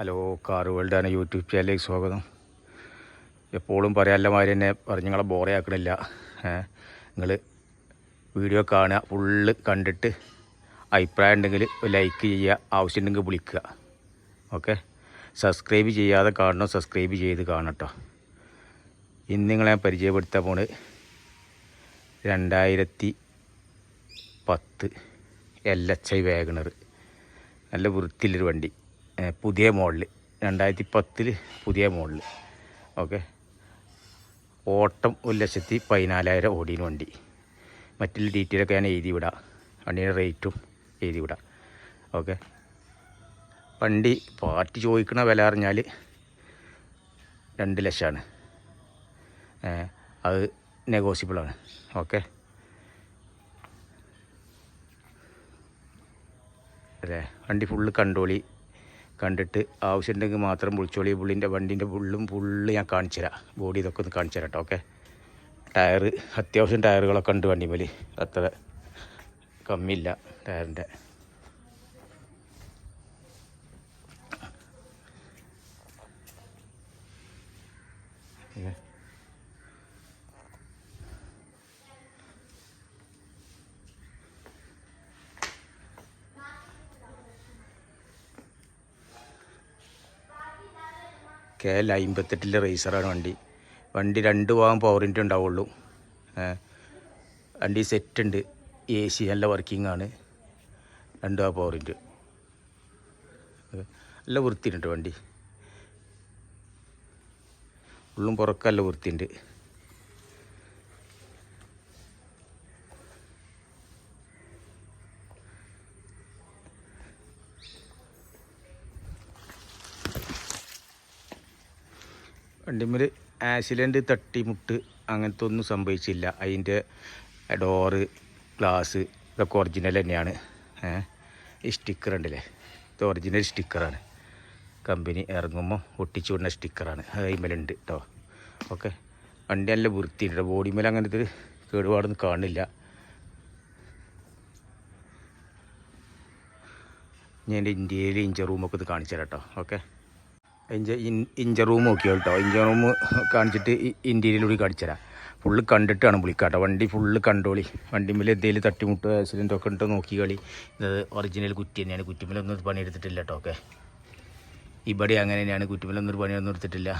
Hello car ആണ് YouTube ചാനലിലേക്ക് സ്വാഗതം. എപ്പോഴും പറയാനുള്ള മാതിരി തന്നെ പറഞ്ഞ് നിങ്ങളെ ബോറേ ആക്കണില്ല. നിങ്ങൾ വീഡിയോ കാണുക ഫുള്ള് കണ്ടിട്ട് അഭിപ്രായം ഉണ്ടെങ്കിൽ ലൈക്ക് ചെയ്യുക ആവശ്യമുണ്ടെങ്കിൽ വിളിക്കുക. ഓക്കെ സബ്സ്ക്രൈബ് ചെയ്യാതെ കാണണം സബ്സ്ക്രൈബ് ചെയ്ത് കാണട്ടോ ഇന്ന് നിങ്ങളെ പരിചയപ്പെടുത്താൻ പോണ് രണ്ടായിരത്തി പത്ത് എൽ എച്ച് ഐ വാഗണർ നല്ല വൃത്തിയിലൊരു വണ്ടി. പുതിയ മോഡൽ രണ്ടായിരത്തി പത്തിൽ പുതിയ മോഡൽ ഓക്കെ. ഓട്ടം ഒരു ലക്ഷത്തി പതിനാലായിരം ഓടിന് വണ്ടി. മറ്റുള്ള ഡീറ്റെയിലൊക്കെ ഞാൻ എഴുതി വിടാം. വണ്ടിയുടെ റേറ്റും എഴുതി വിടാം. ഓക്കെ. വണ്ടി പാർട്ടി ചോദിക്കണ വില അറിഞ്ഞാൽ രണ്ട് ലക്ഷമാണ്. അത് നെഗോസിബിളാണ് ഓക്കെ. അല്ലേ? വണ്ടി ഫുള്ള് കണ്ടോളി കണ്ടിട്ട് ആവശ്യമുണ്ടെങ്കിൽ മാത്രം പുളിച്ചോളി പുള്ളിന്റെ വണ്ടീന്റെ ഫുള്ളും ഫുള്ള് ഞാൻ കാണിച്ചു തരാം. ബോഡി ഇതൊക്കെ ഒന്ന് കാണിച്ചു തരാം കേട്ടോ ഓക്കെ? ടയർ അത്യാവശ്യം ടയറുകളൊക്കെ ഉണ്ട് വണ്ടിമേൽ അത്ര കമ്മിയില്ല ടയറിന്റെ. ഓക്കെ കെ എൽ അമ്പത്തെട്ടിലെ റേസറാണ് വണ്ടി. വണ്ടി രണ്ട് ഭാഗം പവറിന്റെ ഉണ്ടാവുള്ളൂ. വണ്ടി സെറ്റ് ഉണ്ട്. എ സി നല്ല വർക്കിംഗ് ആണ്. രണ്ട് ഭാഗം പവറിന്റെ നല്ല വൃത്തിയുണ്ട് വണ്ടി. ഉള്ളും പുറക്കല്ല വൃത്തിയുണ്ട്. വണ്ടിമേൽ ആക്സിഡന്റ് തട്ടിമുട്ട് അങ്ങനത്തെ ഒന്നും സംഭവിച്ചില്ല. അതിന്റെ ഡോറ് ഗ്ലാസ് ഇതൊക്കെ ഒറിജിനൽ തന്നെയാണ്. ഈ സ്റ്റിക്കർ ഉണ്ടല്ലേ? ഇത് ഒറിജിനൽ സ്റ്റിക്കറാണ് കമ്പനി ഇറങ്ങുമ്പോൾ ഒട്ടിച്ചു വിടുന്ന സ്റ്റിക്കറാണ് അതിമലുണ്ട് കേട്ടോ ഓക്കെ. വണ്ടി നല്ല വൃത്തിയുണ്ട് ബോഡി മേലെ അങ്ങനത്തെ കേടുപാടൊന്നും കാണില്ല. ഞാൻ എന്റെ ഇന്ത്യയിൽ ഇഞ്ചർ റൂമൊക്കെ ഇത് കാണിച്ചു തരാം കേട്ടോ ഓക്കെ. ഇഞ്ച ഇഞ്ച റൂം നോക്കിയോ കേട്ടോ ഇഞ്ച റൂം കാണിച്ചിട്ട് ഇന്റീരിയലൂടെ കാണിച്ചു തരാം. ഫുള്ള് കണ്ടിട്ടാണ് വിളിക്കാട്ടോ വണ്ടി ഫുള്ള് കണ്ടോളി. വണ്ടിമേൽ എന്തെങ്കിലും തട്ടിമുട്ടോ ആക്സിഡന്റ് ഒക്കെ ഉണ്ടോ നോക്കി കളി. ഇത് ഒറിജിനൽ കുറ്റി തന്നെയാണ്. കുറ്റിമേലൊന്നും പണിയെടുത്തിട്ടില്ല കേട്ടോ ഓക്കെ ഇവിടെ അങ്ങനെ തന്നെയാണ്. കുറ്റിമേലൊന്നും ഒരു പണിയൊന്നും എടുത്തിട്ടില്ല.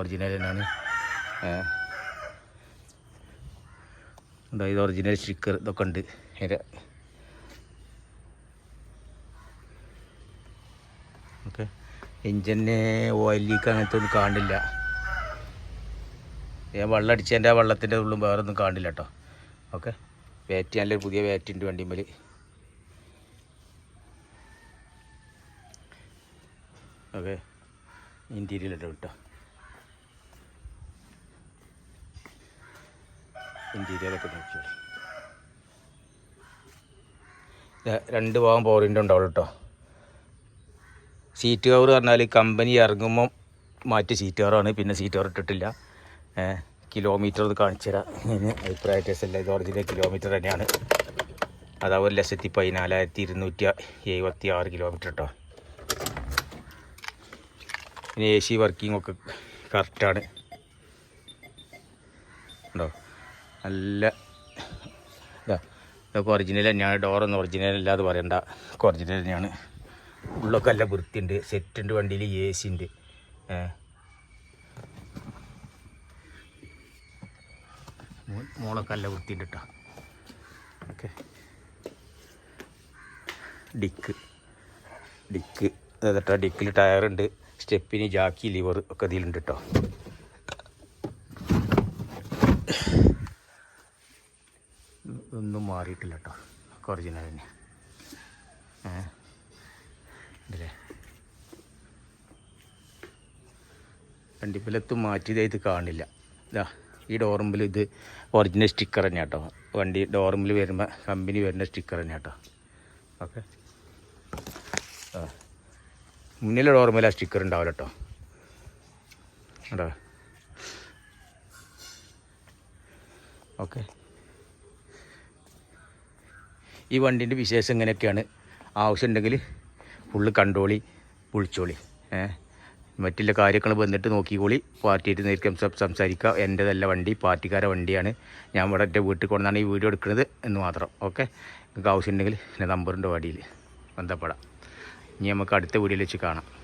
ഒറിജിനൽ തന്നെയാണ്. അതായത് ഒറിജിനൽ സ്റ്റിക്കർ ഇതൊക്കെ ഉണ്ട്. ഓക്കെ. എഞ്ചിന് ഓയിൽ ലീക്ക് അങ്ങനത്തെ ഒന്നും കാണില്ല. ഞാൻ വെള്ളം അടിച്ചതിന്റെ ആ വെള്ളത്തിന്റെ ഉള്ളും വേറെ ഒന്നും കാണില്ല കേട്ടോ ഓക്കെ? വേറ്റ് നല്ലൊരു പുതിയ വേറ്റുണ്ട് വണ്ടിമ്മൽ ഓക്കെ? ഇന്റീരിയലിട്ട് കേട്ടോ ഇന്റീരിയലൊക്കെ നോക്കിയോളൂ രണ്ട് ഭാഗം പോറിന്റെ ഉണ്ടാവുള്ളൂ കേട്ടോ സീറ്റ് കവർ പറഞ്ഞാൽ കമ്പനി ഇറങ്ങുമ്പോൾ മാറ്റി സീറ്റ് കവറാണ് പിന്നെ സീറ്റ് കവർ ഇട്ടിട്ടില്ല. കിലോമീറ്റർ ഇത് കാണിച്ചു തരാം. ഇതിന് അഭിപ്രായ ടേസ്റ്റല്ല ഇത് ഒറിജിനൽ കിലോമീറ്റർ തന്നെയാണ്. അതാ ഒരു ലക്ഷത്തി പതിനാലായിരത്തി ഇരുന്നൂറ്റി എഴുപത്തി ആറ് കിലോമീറ്റർ കേട്ടോ പിന്നെ എ സി വർക്കിംഗ് ഒക്കെ കറക്റ്റാണ് ഉണ്ടോ? നല്ല ഇതാ. ഇതൊക്കെ ഒറിജിനൽ തന്നെയാണ്. ഡോറൊന്നും ഒറിജിനൽ അല്ലാതെ പറയണ്ട. ഒറിജിനൽ തന്നെയാണ്. ഉള്ളൊക്കെ നല്ല വൃത്തിയുണ്ട്. സെറ്റുണ്ട് വണ്ടിയിൽ എ സി ഉണ്ട്. മോളൊക്കെ നല്ല വൃത്തിയുണ്ട് കേട്ടോ ഓക്കെ. ഡിക്ക്. ഡിക്ക്. കേട്ടോ ഡിക്കിൽ ടയറുണ്ട് സ്റ്റെപ്പിന് ജാക്കി ലിവർ ഒക്കെ ഇതിലുണ്ട് കേട്ടോ ഒന്നും മാറിയിട്ടില്ല കേട്ടോ ഒക്കെ ഒറിജിനൽ തന്നെ. ഏ ഉണ്ടല്ലേ വണ്ടിപ്പിലത്ത് ഇത് കാണില്ല. ഇതാ ഈ ഡോറുമ്പിൽ ഇത് ഒറിജിനൽ സ്റ്റിക്കർ തന്നെ കേട്ടോ വണ്ടി ഡോറുമ്പിൽ വരുമ്പോൾ കമ്പനി വരുന്ന സ്റ്റിക്കർ തന്നെ കേട്ടോ ഓക്കെ. ആ. മുന്നിലെ ഡോറുമ്പിൽ ആ സ്റ്റിക്കർ ഉണ്ടാവില്ല കേട്ടോ കേട്ടോ ഓക്കെ. ഈ വണ്ടീന്റെ വിശേഷം ഇങ്ങനെയൊക്കെയാണ്. ആവശ്യമുണ്ടെങ്കിൽ ഫുള്ള് കണ്ടോളി വിളിച്ചോളി. ഏ? മറ്റുള്ള കാര്യങ്ങൾ വന്നിട്ട് നോക്കിക്കോളി. പാർട്ടിയായിട്ട് നേരിക്കും സംസാരിക്കുക. എന്റെതല്ല വണ്ടി പാർട്ടിക്കാരെ വണ്ടിയാണ്. ഞാൻ ഇവിടെ എന്റെ വീട്ടിൽ കൊണ്ടാണ് ഈ വീഡിയോ എടുക്കുന്നത് എന്ന് മാത്രം. ഓക്കെ? നിങ്ങൾക്ക് ആവശ്യമുണ്ടെങ്കിൽ എന്റെ നമ്പറുണ്ട് വടിയിൽ ബന്ധപ്പെടാം. ഇനി നമുക്ക് അടുത്ത വീഡിയോയിൽ വെച്ച് കാണാം.